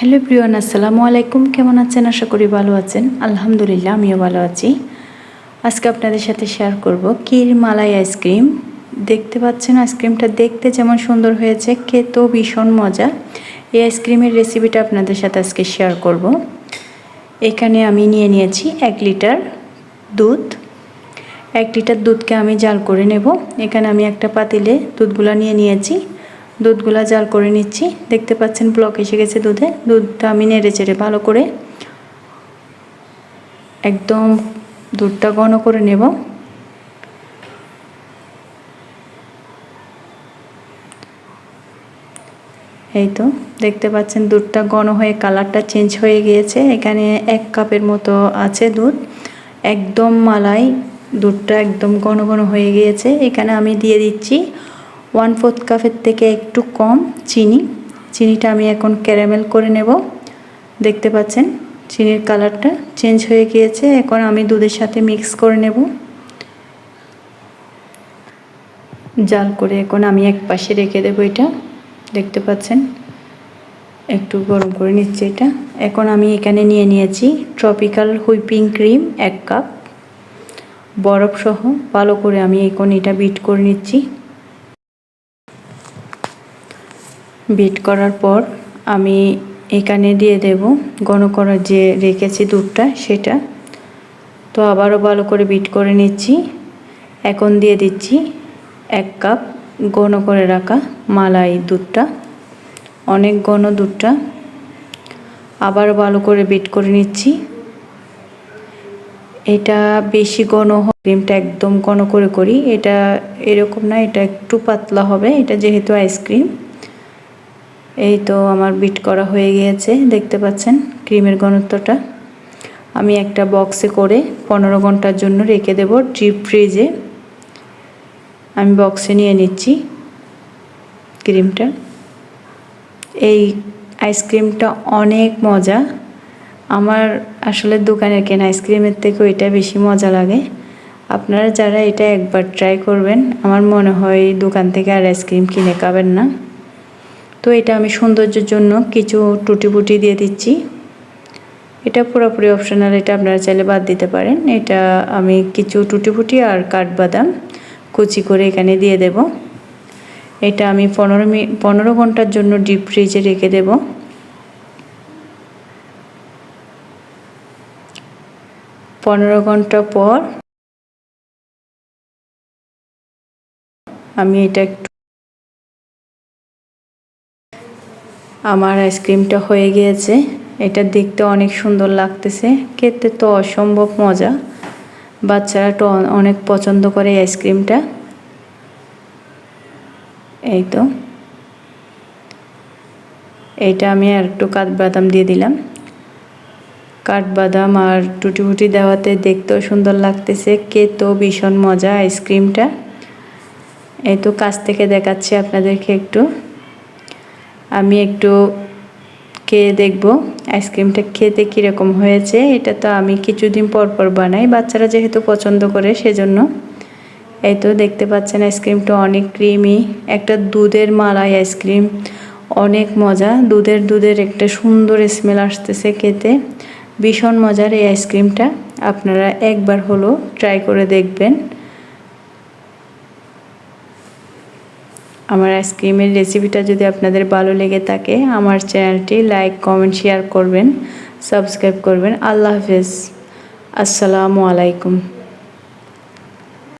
Hello Priyan, আসসালামু আলাইকুম। কেমন আছেন? আশা করি ভালো আছেন। আলহামদুলিল্লাহ, আমিও ভালো আছি। আজকে আপনাদের সাথে শেয়ার করব কির মালাই আইসক্রিম। দেখতে পাচ্ছেন আইসক্রিমটা দেখতে যেমন সুন্দর হয়েছে, খেতেও ভীষণ মজা। এই আইসক্রিমের রেসিপিটা আপনাদের সাথে আজকে শেয়ার করব। এখানে আমি নিয়ে নিয়েছি এক লিটার দুধ। এক লিটার দুধকে আমি জাল করে নেব। এখানে আমি একটা পাতিলে দুধগুলো নিয়ে নিয়েছি। দুধগুলা জাল করে নিচ্ছি। দেখতে পাচ্ছেন ব্লক এসে গেছে দুধে। দুধটা আমি নেড়ে চেড়ে ভালো করে একদম দুধটা ঘন করে নেব। এই তো, দেখতে পাচ্ছেন দুধটা ঘন হয়ে কালারটা চেঞ্জ হয়ে গিয়েছে। এখানে এক কাপের মতো আছে দুধ। একদম মালাই দুধটা একদম ঘন ঘন হয়ে গিয়েছে। এখানে আমি দিয়ে দিচ্ছি ওয়ান ফোর্থ কাপের থেকে একটু কম চিনি। চিনিটা আমি এখন ক্যারামেল করে নেব। দেখতে পাচ্ছেন, চিনির কালারটা চেঞ্জ হয়ে গিয়েছে। এখন আমি দুধের সাথে মিক্স করে নেব। জাল করে এখন আমি এক পাশে রেখে দেবো এটা। দেখতে পাচ্ছেন, একটু গরম করে নিচ্ছি এটা। এখন আমি এখানে নিয়ে নিয়েছি ট্রপিক্যাল হুইপিং ক্রিম এক কাপ বরফসহ ভালো করে আমি এখন এটা বিট করে নিচ্ছি। বিট করার পর আমি এখানে দিয়ে দেব। ঘন করার যে রেখেছি দুধটা, সেটা। তো আবারও ভালো করে বিট করে নিচ্ছি। এখন দিয়ে দিচ্ছি এক কাপ ঘন করে রাখা মালাই দুধটা। অনেক ঘন দুধটা। আবারও ভালো করে বিট করে নিচ্ছি। এটা বেশি ঘন ক্রিমটা একদম ঘন করে করি। এটা এরকম না, এটা একটু পাতলা হবে। এটা যেহেতু আইসক্রিম এই তো আমার বিট করা হয়ে গিয়েছে, দেখতে পাচ্ছেন ক্রিমের ঘনত্বটা। আমি একটা বক্সে করে পনেরো ঘণ্টার জন্য রেখে দেব ডিপ ফ্রিজে আমি বক্সে নিয়ে নিচ্ছি ক্রিমটা। এই আইসক্রিমটা অনেক মজা। আমার আসলে দোকানের কেনা আইসক্রিমের থেকেও ওইটা বেশি মজা লাগে। আপনারা যারা এটা একবার ট্রাই করবেন, আমার মনে হয় দোকান থেকে আর আইসক্রিম কিনে খাবেন না। তো এটা আমি সৌন্দর্যের জন্য কিছু টুটি বুটি দিয়ে দিচ্ছি। এটা পুরোপুরি অপশনাল এটা আপনারা চাইলে বাদ দিতে পারেন। এটা আমি কিছু টুটি ফুটি আর কাঠবাদাম কুচি করে এখানে দিয়ে দেব। এটা আমি পনেরো মি, পনেরো ঘণ্টার জন্য ডিপ ফ্রিজে রেখে দেব। পনেরো ঘণ্টা পর আমি এটা একটু আমার আইসক্রিমটা হয়ে গিয়েছে। এটা দেখতে অনেক সুন্দর লাগতেছে। খেতে তো অসম্ভব মজা। বাচ্চারা তো অনেক পছন্দ করে আইসক্রিমটা। এই তো। এইটা আমি আর একটু কাঠবাদাম দিয়ে দিলাম। কাঠবাদাম আর টুটি ফুটি দেওয়াতে দেখতেও সুন্দর লাগতেছে। তো ভীষণ মজা আইসক্রিমটা। এই তো কাছ থেকে দেখাচ্ছি আপনাদেরকে একটু। আমি একটু খেয়ে দেখব। আইসক্রিমটা খেতে কীরকম হয়েছে, এটা তো আমি কিছুদিন পর পর বানাই। বাচ্চারা যেহেতু পছন্দ করে, সেজন্য। এই তো দেখতে পাচ্ছেন আইসক্রিমটা অনেক ক্রিমি একটা দুধের মালাই আইসক্রিম অনেক মজা। দুধের দুধের একটা সুন্দর স্মেল আসতেছে খেতে। ভীষণ মজার এই আইসক্রিমটা আপনারা একবার হলো ট্রাই করে দেখবেন। আমার আইসক্রিমের রেসিপিটা যদি আপনাদের ভালো লেগে থাকে, আমার চ্যানেলটি লাইক কমেন্ট শেয়ার করবেন সাবস্ক্রাইব করবেন। আল্লাহ হাফেজ। আসসালামু আলাইকুম।